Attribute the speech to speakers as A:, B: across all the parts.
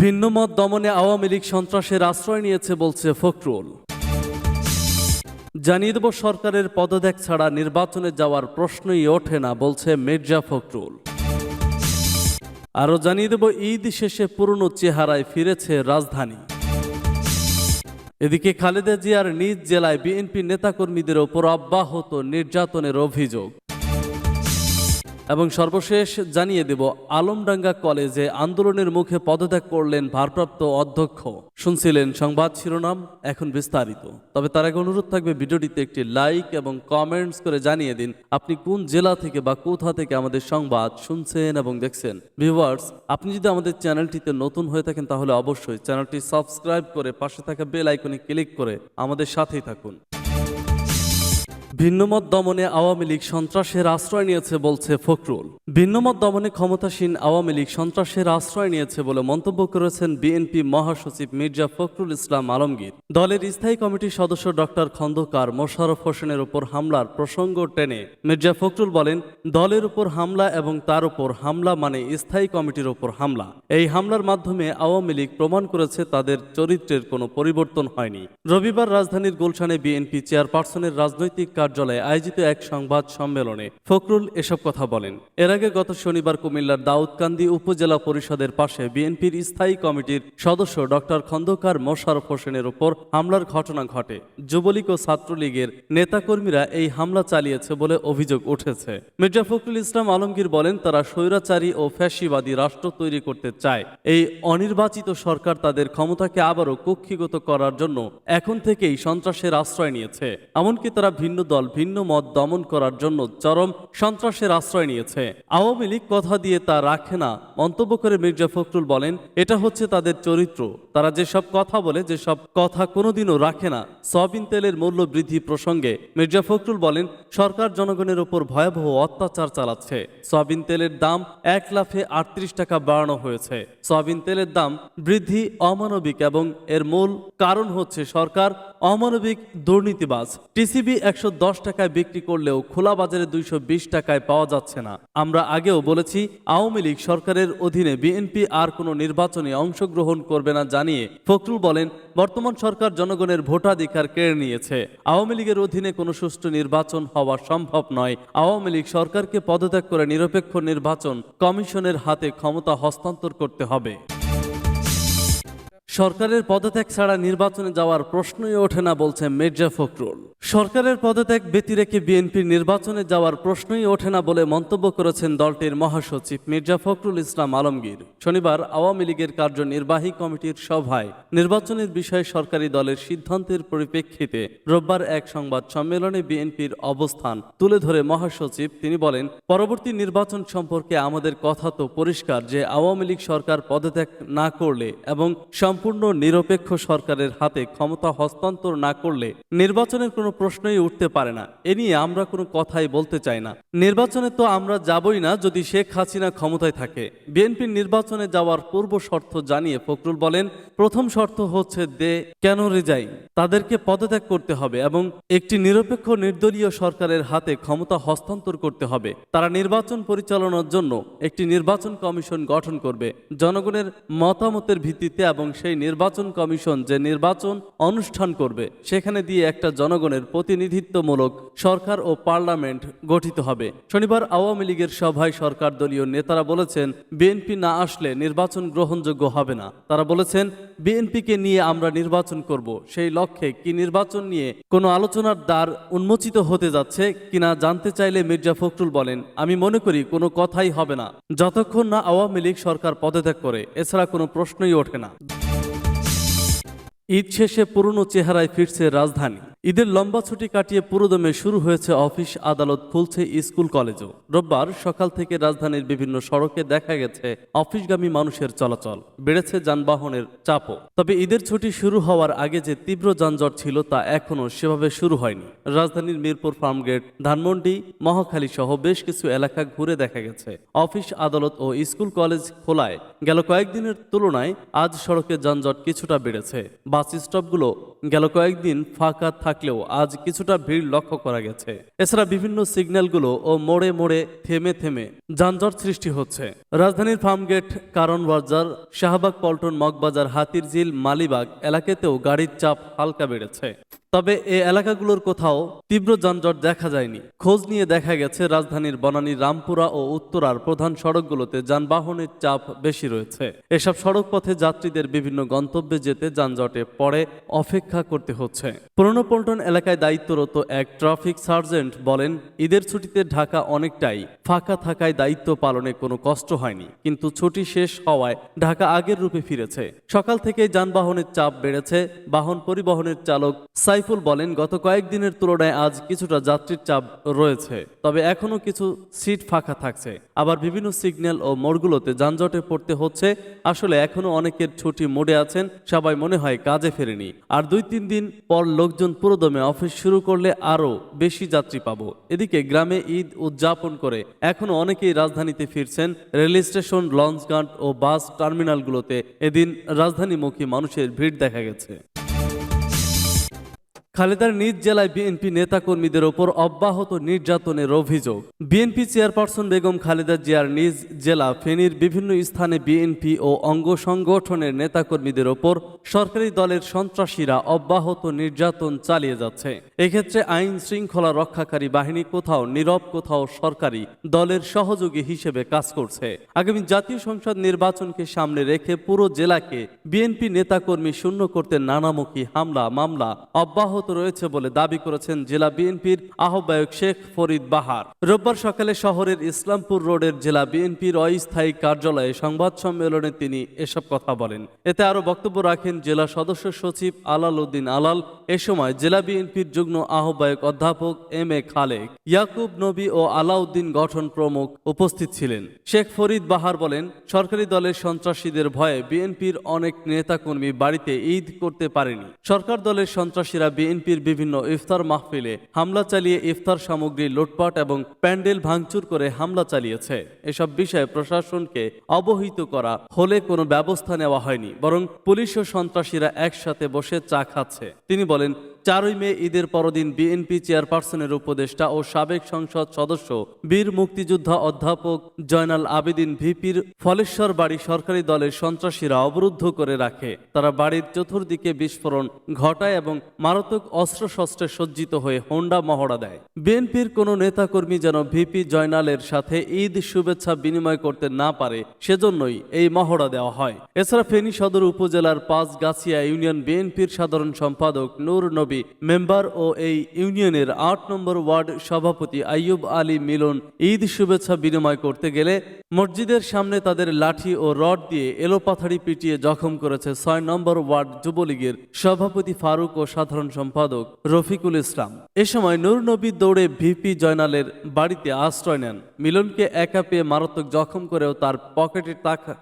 A: ভিন্নমত দমনে আওয়ামী লীগ সন্ত্রাসের আশ্রয় নিয়েছে বলছে ফখরুল। জানিয়ে দেব, সরকারের পদত্যাগ ছাড়া নির্বাচনে যাওয়ার প্রশ্নই ওঠে না বলছে মির্জা ফখরুল। আরও জানিয়ে দেব, ঈদ শেষে পুরনো চেহারায় ফিরেছে রাজধানী। এদিকে খালেদা জিয়ার নিজ জেলায় বিএনপি নেতাকর্মীদের ওপর অব্যাহত নির্যাতনের অভিযোগ। এবং সর্বশেষ জানিয়ে দেব, আলমডাঙ্গা কলেজে আন্দোলনের মুখে পদত্যাগ করলেন ভারপ্রাপ্ত অধ্যক্ষ। শুনছিলেন সংবাদ শিরোনাম, এখন বিস্তারিত। তবে তার আগে অনুরোধ থাকবে ভিডিওটিতে একটি লাইক এবং কমেন্টস করে জানিয়ে দিন, আপনি কোন জেলা থেকে বা কোথা থেকে আমাদের সংবাদ শুনছেন এবং দেখছেন। ভিউয়ার্স, আপনি যদি আমাদের চ্যানেলটিতে নতুন হয়ে থাকেন, তাহলে অবশ্যই চ্যানেলটি সাবস্ক্রাইব করে পাশে থাকা বেল আইকনে ক্লিক করে আমাদের সাথেই থাকুন। ভিন্নমত দমনে আওয়ামী লীগ সন্ত্রাসের আশ্রয় নিয়েছে বলছে ফখরুল। ভিন্নমত দমনে ক্ষমতাসীন আওয়ামী লীগ সন্ত্রাসের আশ্রয় নিয়েছে বলে মন্তব্য করেছেন বিএনপি মহাসচিব মির্জা ফখরুল ইসলাম আলমগীর। দলের স্থায়ী কমিটির সদস্য ডক্টর খন্দকার মোশাররফ হোসেনের উপর হামলার প্রসঙ্গ টেনে মির্জা ফখরুল বলেন, দলের উপর হামলা এবং তার উপর হামলা মানে স্থায়ী কমিটির উপর হামলা। এই হামলার মাধ্যমে আওয়ামী লীগ প্রমাণ করেছে তাদের চরিত্রের কোনো পরিবর্তন হয়নি। রবিবার রাজধানীর গুলশানে বিএনপি চেয়ারপারসনের রাজনৈতিক কার্যালয়ে আয়োজিত এক সংবাদ সম্মেলনে ফখরুল এসব কথা বলেন। এর আগে গত শনিবার কুমিল্লার দাউদকান্দি উপজেলা পরিষদের পাশে বিএনপির স্থায়ী কমিটির সদস্য ডক্টর খন্দকার মোশারফ হোসেনের উপর হামলার ঘটনা ঘটে। যুবলীগ ও ছাত্রলীগের নেতাকর্মীরা এই হামলা চালিয়েছে বলে অভিযোগ উঠেছে। মির্জা ফখরুল ইসলাম আলমগীর বলেন, তারা স্বৈরাচারী ও ফ্যাসিবাদী রাষ্ট্র তৈরি করতে চায়। এই অনির্বাচিত সরকার তাদের ক্ষমতাকে আবারও কক্ষিগত করার জন্য এখন থেকেই সন্ত্রাসের আশ্রয় নিয়েছে। এমনকি তারা ভিন্ন দল ভিন্ন মত দমন করার জন্য চরম সন্ত্রাসের আশ্রয় নিয়েছে। আওয়ামী লীগ কথা দিয়ে তা রাখে না, মন্তব্য করে মির্জা ফখরুল বলেন, এটা হচ্ছে তাদের চরিত্র। তারা যেসব কথা বলে, যেসব কথা কোনোদিনও রাখে না। সয়াবিন তেলের মূল্য বৃদ্ধি প্রসঙ্গে মির্জা ফখরুল বলেন, সরকার জনগণের ওপর ভয়াবহ অত্যাচার চালাচ্ছে। সয়াবিন তেলের দাম এক লাফে আটত্রিশ টাকা বাড়ানো হয়েছে। সয়াবিন তেলের দাম বৃদ্ধি অমানবিক এবং এর মূল কারণ হচ্ছে সরকার অমানবিক দুর্নীতিবাজ। টিসিবি একশো দশ টাকায় বিক্রি করলেও খোলা বাজারে দুইশো বিশ টাকায় পাওয়া যাচ্ছে না। আমরা আগেও বলেছি, আওয়ামী লীগ সরকারের অধীনে বিএনপি আর কোনো নির্বাচনে অংশগ্রহণ করবে না জানিয়ে ফখরুল বলেন, বর্তমান সরকার জনগণের ভোটাধিকার কেড়ে নিয়েছে। আওয়ামী লীগের অধীনে কোনো সুষ্ঠু নির্বাচন হওয়া সম্ভব নয়। আওয়ামী লীগ সরকারকে পদত্যাগ করে নিরপেক্ষ নির্বাচন কমিশনের হাতে ক্ষমতা হস্তান্তর করতে হবে। সরকারের পদত্যাগ ছাড়া নির্বাচনে যাওয়ার প্রশ্নই ওঠে না বলছে মির্জা ফখরুল। সরকারের পদত্যাগ ব্যতি রেখে বিএনপির নির্বাচনে যাওয়ার প্রশ্নই ওঠে না বলে মন্তব্য করেছেন দলটির মহাসচিব মির্জা ফখরুল ইসলাম আলমগীর। শনিবার আওয়ামী লীগের কার্যনির্বাহী কমিটির সভায় নির্বাচনের বিষয়ে সরকারি দলের সিদ্ধান্তের পরিপ্রেক্ষিতে রোববার এক সংবাদ সম্মেলনে বিএনপির অবস্থান তুলে ধরে মহাসচিব। তিনি বলেন, পরবর্তী নির্বাচন সম্পর্কে আমাদের কথা তো পরিষ্কার যে আওয়ামী লীগ সরকার পদত্যাগ না করলে এবং সম্পূর্ণ নিরপেক্ষ সরকারের হাতে ক্ষমতা হস্তান্তর না করলে নির্বাচনের কোনো প্রশ্নই উঠতে পারে না। এ নিয়ে আমরা কোনো কথাই বলতে চাই না। নির্বাচনে তো আমরা যাবই না যদি শেখ হাসিনা ক্ষমতায় থাকে। বিএনপির নির্বাচনে যাওয়ার পূর্ব শর্ত জানিয়ে ফখরুল বলেন, প্রথম শর্ত হচ্ছে দে কেন রেজাই তাদেরকে পদত্যাগ করতে হবে এবং একটি নিরপেক্ষ নির্দলীয় সরকারের হাতে ক্ষমতা হস্তান্তর করতে হবে। তারা নির্বাচন পরিচালনার জন্য একটি নির্বাচন কমিশন গঠন করবে। জনগণের মতামতের ভিত্তিতে এবং সেই নির্বাচন কমিশন যে নির্বাচন অনুষ্ঠান করবে, সেখানে দিয়ে একটা জনগণের প্রতিনিধিত্বমূলক সরকার ও পার্লামেন্ট গঠিত হবে। শনিবার আওয়ামী লীগের সভায় সরকার দলীয় নেতারা বলেছেন, বিএনপি না আসলে নির্বাচন গ্রহণযোগ্য হবে না। তারা বলেছেন, বিএনপিকে নিয়ে আমরা নির্বাচন করব, সেই লক্ষ্যে কি নির্বাচন নিয়ে কোনো আলোচনার দ্বার উন্মোচিত হতে যাচ্ছে কিনা জানতে চাইলে মির্জা ফখরুল বলেন, আমি মনে করি কোনো কথাই হবে না। যতক্ষণ না আওয়ামী লীগ সরকার পদত্যাগ করে, এছাড়া কোনো প্রশ্নই ওঠে না। ঈদ শেষে পুরনো চেহারায় ফিরছে রাজধানী। ঈদের লম্বা ছুটি কাটিয়ে পুরোদমে শুরু হয়েছে অফিস, আদালত খুলছে স্কুল, কলেজও। রোববার সকাল থেকে রাজধানীর বিভিন্ন সড়কে দেখা গেছে অফিসগামী মানুষের চলাচল। বেড়েছে যানবাহনের চাপও। তবে ঈদের ছুটি শুরু হওয়ার আগে যে তীব্র যানজট ছিল তা এখনও সেভাবে শুরু হয়নি। রাজধানীর মিরপুর ফার্মগেট, ধানমন্ডি, মহাখালী সহ বেশ কিছু এলাকা ঘুরে দেখা গেছে। অফিস, আদালত ও স্কুল, কলেজ খোলায়। গেল কয়েকদিনের তুলনায় আজ সড়কে যানজট কিছুটা বেড়েছে। বাস স্টপগুলো গেল কয়েকদিন ফাঁকা থাকলেও আজ কিছুটা ভিড় লক্ষ্য করা গেছে। এছাড়া বিভিন্ন সিগন্যালগুলো ও মোড়ে মোড়ে থেমে থেমে যানজট সৃষ্টি হচ্ছে। রাজধানীর ফার্মগেট কারণ বাজার শাহবাগ, পল্টন, মগবাজার, হাতিরঝিল, মালিবাগ এলাকাতেও গাড়ির চাপ হালকা বেড়েছে। তবে এ এলাকাগুলোর কোথাও তীব্র যানজট দেখা যায়নি। খোঁজ নিয়ে দেখা গেছে, রাজধানীর বনানী, রামপুরা ও উত্তরার প্রধান সড়কগুলোতে যানবাহনের চাপ বেশি রয়েছে। এসব সড়ক পথে যাত্রীদের বিভিন্ন গন্তব্যে যেতে যানজটে পড়ে অপেক্ষা করতে হচ্ছে। পুরনো পল্টন এলাকায় দায়িত্বরত এক ট্রাফিক সার্জেন্ট বলেন, ঈদের ছুটিতে ঢাকা অনেকটাই ফাঁকা থাকায় দায়িত্ব পালনে কোনো কষ্ট হয়নি। কিন্তু ছুটি শেষ হওয়ায় ঢাকা আগের রূপে ফিরেছে। সকাল থেকে যানবাহনের চাপ বেড়েছে। বাহন পরিবহনের চালক সাইফুল বলেন, গত কয়েকদিনের তুলনায় আজ কিছুটা যাত্রীর চাপ রয়েছে, তবে এখনও কিছু সিট ফাঁকা থাকছে। আবার বিভিন্ন সিগন্যাল ও মোড়গুলোতে যানজটে পড়তে হচ্ছে। আসলে এখনও অনেকের ছুটি মোড়ে আছেন, সবাই মনে হয় কাজে ফেরেনি। আর দুই তিন দিন পর লোকজন পুরোদমে অফিস শুরু করলে আরও বেশি যাত্রী পাবো। এদিকে গ্রামে ঈদ উদযাপন করে এখনও অনেকেই রাজধানীতে ফিরছেন। রেল স্টেশন লঞ্চঘাট ও বাস টার্মিনালগুলোতে এদিন রাজধানীমুখী মানুষের ভিড় দেখা গেছে। খালেদার নিজ জেলায় বিএনপি নেতাকর্মীদের ওপর অব্যাহত নির্যাতনের অভিযোগ। বিএনপি চেয়ারপারসন বেগম খালেদা জিয়ার নিজ জেলা ফেনীর বিভিন্ন স্থানে বিএনপি ও অঙ্গ সংগঠনের নেতাকর্মীদের ওপর সরকারি দলের সন্ত্রাসীরা অব্যাহত নির্যাতন চালিয়ে যাচ্ছে। এক্ষেত্রে আইন শৃঙ্খলা রক্ষাকারী বাহিনী কোথাও নীরব, কোথাও সরকারি দলের সহযোগী হিসেবে কাজ করছে। আগামী জাতীয় সংসদ নির্বাচনকে সামনে রেখে পুরো জেলাকে বিএনপি নেতাকর্মী শূন্য করতে নানামুখী হামলা, মামলা, অব্যাহত রয়েছে বলে দাবি করেছেন জেলা বিএনপির আহ্বায়ক শেখ ফরিদ বাহার। রোববার সকালে শহরের ইসলামপুর রোডের জেলা বিএনপির অস্থায়ী কার্যালয়ে সংবাদ সম্মেলনে তিনি এসব কথা বলেন। এতে আরও বক্তব্য রাখেন জেলা সদস্য সচিব আলাল উদ্দিন আলাল। এ সময় জেলা বিএনপির যুগ্ম আহ্বায়ক অধ্যাপক এম এ খালেক, ইয়াকুব নবী ও আলাউদ্দিন গঠন প্রমুখ উপস্থিত ছিলেন। শেখ ফরিদ বাহার বলেন, সরকারি দলের সন্ত্রাসীদের ভয়ে বিএনপির অনেক নেতাকর্মী বাড়িতে ঈদ করতে পারেনি। সরকার দলের সন্ত্রাসীরা বিএনপির বিভিন্ন ইফতার মাহফিলে হামলা চালিয়ে ইফতার সামগ্রী লুটপাট এবং প্যান্ডেল ভাঙচুর করে হামলা চালিয়েছে। এসব বিষয়ে প্রশাসনকে অবহিত করা হলে কোনো ব্যবস্থা নেওয়া হয়নি, বরং পুলিশ ও সন্ত্রাসীরা একসাথে বসে চা খাচ্ছে। তিনি বলেন চারই মে ঈদের পরদিন বিএনপি চেয়ারপারসনের উপদেষ্টা ও সাবেক সংসদ সদস্য বীর মুক্তিযোদ্ধা অধ্যাপক জয়নাল আবেদিন ভিপির ফলেশ্বর বাড়ি সরকারি দলের সন্ত্রাসীরা অবরুদ্ধ করে রাখে। তারা বাড়ির চতুর্দিকে বিস্ফোরণ ঘটায় এবং মারাত্মক অস্ত্রশস্ত্রে সজ্জিত হয়ে হোন্ডা মহড়া দেয়। বিএনপির কোনো নেতাকর্মী যেন ভিপি জয়নালের সাথে ঈদ শুভেচ্ছা বিনিময় করতে না পারে, সেজন্যই এই মহড়া দেওয়া হয়। এছাড়া ফেনী সদর উপজেলার পাঁচগাছিয়া ইউনিয়ন বিএনপির সাধারণ সম্পাদক নূর নবী মেম্বার ও এই ইউনিয়নের আট নম্বর ওয়ার্ড সভাপতি আইয়ুব আলী মিলন ঈদ শুভেচ্ছা বিনিময় করতে গেলে মসজিদের সামনে তাদের লাঠি ও রড দিয়ে এলোপাথাড়ি পিটিয়ে জখম করেছে ছয় নম্বর ওয়ার্ড যুবলীগের সভাপতি ফারুক ও সাধারণ সম্পাদক রফিকুল ইসলাম। এ সময় নূর নবী দৌড়ে ভিপি জয়নালের বাড়িতে আশ্রয় নেন। মিলনকে একা পেয়ে মারাত্মক জখম করেও তার পকেটে টাকা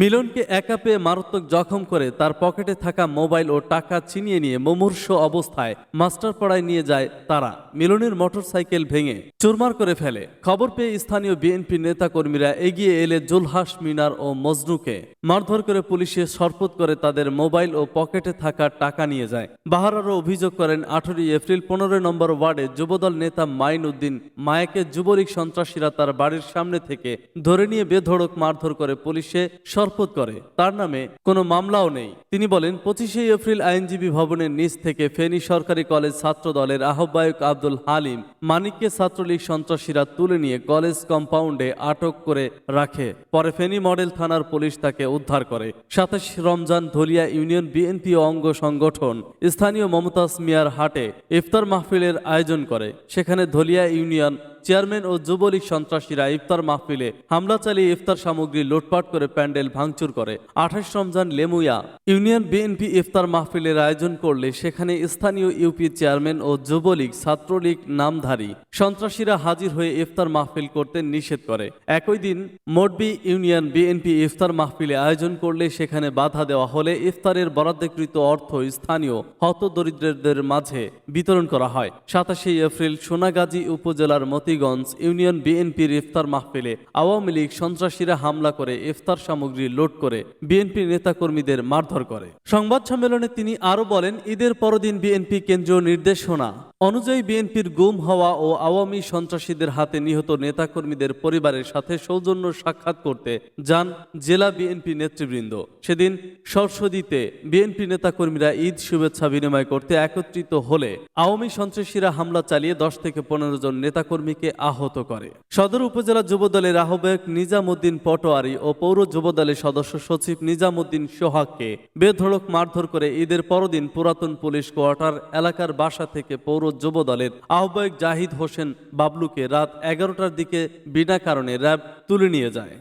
A: মিলনকে একা পেয়ে মারাত্মক জখম করে তার পকেটে থাকা মোবাইল ও টাকা ছিনিয়ে নিয়ে মুমূর্ষ অবস্থায় মাস্টারপাড়ায় নিয়ে যায় তারা। মিলনের মোটরসাইকেল ভেঙে চুরমার করে ফেলে। খবর পেয়ে স্থানীয় বিএনপি নেতাকর্মীরা এগিয়ে এলে জুলহাস, মিনার ও মজনুকে মারধর করে পুলিশে সরপত করে তাদের মোবাইল ও পকেটে থাকা টাকা নিয়ে যায়। বাহার আরও অভিযোগ করেন, আঠেরোই এপ্রিল পনেরো নম্বর ওয়ার্ডে যুবদল নেতা মাইন উদ্দিন মায়াকে যুবলীগ সন্ত্রাসীরা তার বাড়ির সামনে থেকে ধরে নিয়ে বেধড়ক মারধর করে পুলিশে সরপত করে। তার নামে কোনো মামলাও নেই। তিনি বলেন পঁচিশে এপ্রিল আইনজীবী ভবনের নিচ থেকে ফেনী সরকারি কলেজ ছাত্র দলের আহ্বায়ক আব্দুল হালিম মানিককে ছাত্রলীগ সন্ত্রাসীরা তুলে নিয়ে কলেজ কম্পাউন্ডে আটক করে রাখে। পরে ফেনী মডেল থানার পুলিশ তাকে উদ্ধার করে। সাতাশ রমজান ধলিয়া ইউনিয়ন বিএনপি অঙ্গ সংগঠন স্থানীয় মমতাজ মিয়ার হাটে ইফতার মাহফিলের আয়োজন করে। সেখানে ধলিয়া ইউনিয়ন চেয়ারম্যান ও যুবলীগ সন্ত্রাসীরা ইফতার মাহফিলে হামলা চালিয়ে ইফতার সামগ্রী লুটপাট করে প্যান্ডেল ভাঙচুর করে। আঠাশ রমজান লেমুয়া ইউনিয়ন বিএনপি ইফতার মাহফিলের আয়োজন করলে সেখানে স্থানীয় ইউপি চেয়ারম্যান ও যুবলীগ ছাত্রলীগ নামধারী সন্ত্রাসীরা হাজির হয়ে ইফতার মাহফিল করতে নিষেধ করে। একই দিন মোটবি ইউনিয়ন বিএনপি ইফতার মাহফিলে আয়োজন করলে সেখানে বাধা দেওয়া হলে ইফতারের বরাদ্দকৃত অর্থ স্থানীয় হতদরিদ্রদের মাঝে বিতরণ করা হয়। সাতাশে এপ্রিল সোনাগাজী উপজেলার মতি হবিগঞ্জ ইউনিয়ন বিএনপির ইফতার মাহফিলে আওয়ামী লীগ সন্ত্রাসীরা হামলা করে ইফতার সামগ্রী লোড করে বিএনপি নেতাকর্মীদের মারধর করে। সংবাদ সম্মেলনে তিনি আরও বলেন, ঈদের পরদিন বিএনপি কেন্দ্রীয় নির্দেশনা অনুযায়ী বিএনপির গুম হওয়া ও আওয়ামী সন্ত্রাসীদের হাতে নিহত নেতাকর্মীদের পরিবারের সাথে সৌজন্য সাক্ষাৎ করতে যান জেলা বিএনপি নেতৃবৃন্দ। সেদিন সরস্বতীতে বিএনপি নেতাকর্মীরা ঈদ শুভেচ্ছা বিনিময় করতে একত্রিত হলে আওয়ামী সন্ত্রাসীরা হামলা চালিয়ে দশ থেকে পনেরো জন নেতাকর্মীকে আহত করে। সদর উপজেলা যুবদলের আহ্বায়ক নিজামুদ্দিন পটোয়ারি ও পৌর যুবদলের সদস্য সচিব নিজামুদ্দিন সোহাগকে বেধড়ক মারধর করে ঈদের পরদিন পুরাতন পুলিশ কোয়ার্টার এলাকার বাসা থেকে পৌর যুবদলের আহ্বায়ক জাহিদ হোসেন বাবলুকে রাত এগারোটার দিকে বিনা কারণে র্যাব তুলে নিয়ে যায়।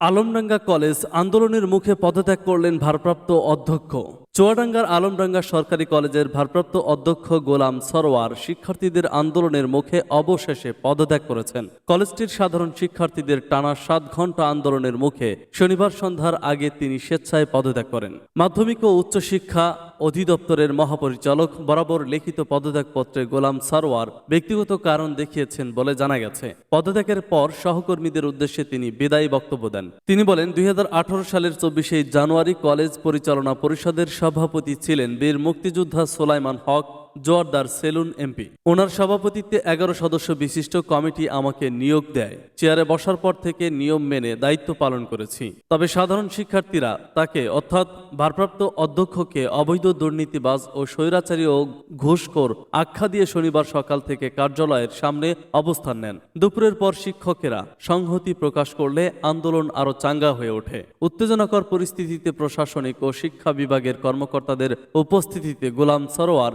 A: আলমডাঙ্গা কলেজ আন্দোলনের মুখে পদত্যাগ করলেন ভারপ্রাপ্ত অধ্যক্ষ। চুয়াডাঙ্গার আলমডাঙ্গা সরকারি কলেজের ভারপ্রাপ্ত অধ্যক্ষ গোলাম সরোয়ার শিক্ষার্থীদের আন্দোলনের মুখে অবশেষে পদত্যাগ করেছেন। কলেজটির সাধারণ শিক্ষার্থীদের টানা সাত ঘণ্টা আন্দোলনের মুখে শনিবার সন্ধ্যার আগে তিনি স্বেচ্ছায় পদত্যাগ করেন। মাধ্যমিক ও উচ্চশিক্ষা অধিদপ্তরের মহাপরিচালক বরাবর লিখিত পদত্যাগপত্রে গোলাম সারোয়ার ব্যক্তিগত কারণ দেখিয়েছেন বলে জানা গেছে। পদত্যাগের পর সহকর্মীদের উদ্দেশ্যে তিনি বিদায়ী বক্তব্য দেন। তিনি বলেন, দুই হাজার আঠারো সালের চব্বিশে জানুয়ারি কলেজ পরিচালনা পরিষদের সভাপতি ছিলেন বীর মুক্তিযোদ্ধা সোলাইমান হক। Joardar salon MP. ওনার সভাপতিত্বে এগারো সদস্য বিশিষ্ট কমিটি আমাকে নিয়োগ দেয়। চেয়ারে বসার পর থেকে নিয়ম মেনে দায়িত্ব পালন করেছি। তবে সাধারণ শিক্ষার্থীরা তাকে, অর্থাৎ ভারপ্রাপ্ত অধ্যক্ষকে, অবৈধ দুর্নীতিবাজ ও স্বৈরাচারী ও ঘুষখোর আখ্যা দিয়ে শনিবার সকাল থেকে কার্যালয়ের সামনে অবস্থান নেন। দুপুরের পর শিক্ষকেরা সংহতি প্রকাশ করলে আন্দোলন আরও চাঙ্গা হয়ে ওঠে। উত্তেজনাকর পরিস্থিতিতে প্রশাসনিক ও শিক্ষা বিভাগের কর্মকর্তাদের উপস্থিতিতে গোলাম সরোয়ার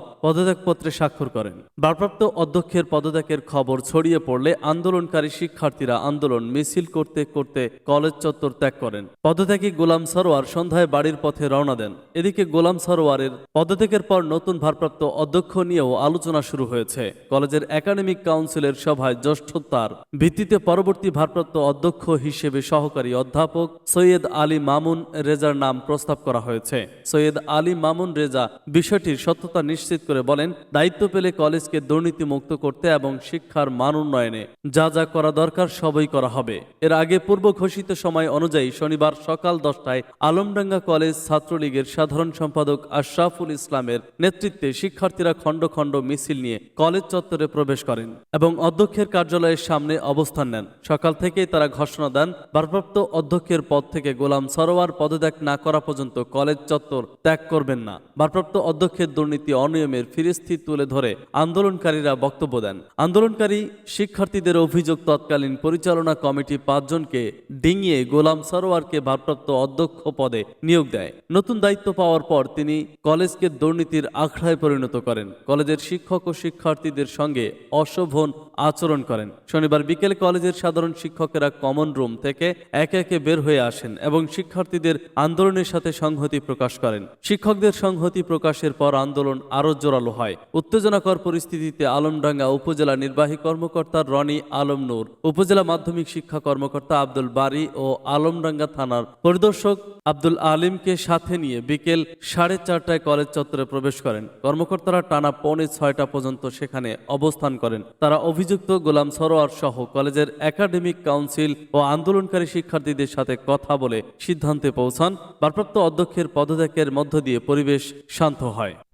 A: পদত্যাগপত্রে স্বাক্ষর করেন। ভারপ্রাপ্ত অধ্যক্ষের পদত্যাগের খবর ছড়িয়ে পড়লে আন্দোলনকারী শিক্ষার্থীরা আন্দোলন মিছিল করতে করতে কলেজ চত্বর ত্যাগ করেন। পদত্যাগী গোলাম সরোয়ার সন্ধ্যায় বাড়ির পথে রওনা দেন। এদিকে গোলাম সরোয়ারের পদত্যাগের পর নতুন ভারপ্রাপ্ত অধ্যক্ষ নিয়েও আলোচনা শুরু হয়েছে। কলেজের একাডেমিক কাউন্সিলের সভায় জ্যেষ্ঠতার ভিত্তিতে পরবর্তী ভারপ্রাপ্ত অধ্যক্ষ হিসেবে সহকারী অধ্যাপক সৈয়দ আলী মামুন রেজার নাম প্রস্তাব করা হয়েছে। সৈয়দ আলী মামুন রেজা বিষয়টির সত্যতা নিশ্চিত করে বলেন দায়িত্ব পেলে কলেজকে দুর্নীতি মুক্ত করতে এবং শিক্ষার মান উন্নয়নে যা যা করা দরকার সবই করা হবে। এর আগে পূর্ব ঘোষিত সময় অনুযায়ী শনিবার সকাল দশটায় আলমডাঙ্গা কলেজ ছাত্রলীগের সাধারণ সম্পাদক আশরাফুল ইসলামের নেতৃত্বে শিক্ষার্থীরা খণ্ড খণ্ড মিছিল নিয়ে কলেজ চত্বরে প্রবেশ করেন এবং অধ্যক্ষের কার্যালয়ের সামনে অবস্থান নেন। সকাল থেকেই তারা ঘোষণা দেন, ভারপ্রাপ্ত অধ্যক্ষের পদ থেকে গোলাম সরোয়ার পদত্যাগ না করা পর্যন্ত কলেজ চত্বর ত্যাগ করবেন না। ভারপ্রাপ্ত অধ্যক্ষের দুর্নীতি অনিয়মের ফিরিস্তি তুলে ধরে আন্দোলনকারীরা বক্তব্য দেন। আন্দোলনকারী শিক্ষার্থীদের অভিযোগ তৎকালীন পরিচালনা কমিটি পাঁচজনকে ডিঙিয়ে গোলাম সরোয়ারকে ভারপ্রাপ্ত অধ্যক্ষ পদে নিয়োগ দেয়। নতুন দায়িত্ব পাওয়ার পর তিনি কলেজকে দুর্নীতির আখড়ায় পরিণত করেন। কলেজের শিক্ষক ও শিক্ষার্থীদের সঙ্গে অশোভন আচরণ করেন। শনিবার বিকেলে কলেজের সাধারণ শিক্ষকেরা কমন রুম থেকে একে একে বের হয়ে আসেন এবং শিক্ষার্থীদের আন্দোলনের সাথে সংহতি প্রকাশ করেন। শিক্ষকদের সংহতি প্রকাশের পর আন্দোলন আরও জোরালো হয়। উত্তেজনাকর পরিস্থিতিতে আলমডাঙ্গা উপজেলা নির্বাহী কর্মকর্তা রনি আলম নূর উপজেলা মাধ্যমিক শিক্ষা কর্মকর্তা আব্দুল বারি ও আলমডাঙ্গা থানার পরিদর্শক আব্দুল আলিমকে সাথে নিয়ে বিকেল সাড়ে চারটায় কলেজ চত্বরে প্রবেশ করেন। কর্মকর্তারা টানা পৌনে ছয়টা পর্যন্ত সেখানে অবস্থান করেন। তারা অভিযুক্ত গোলাম সরোয়ার সহ কলেজের একাডেমিক কাউন্সিল ও আন্দোলনকারী শিক্ষার্থীদের সাথে কথা বলে সিদ্ধান্তে পৌঁছান। ভারপ্রাপ্ত অধ্যক্ষের পদত্যাগের মধ্য দিয়ে পরিবেশ শান্ত হয়।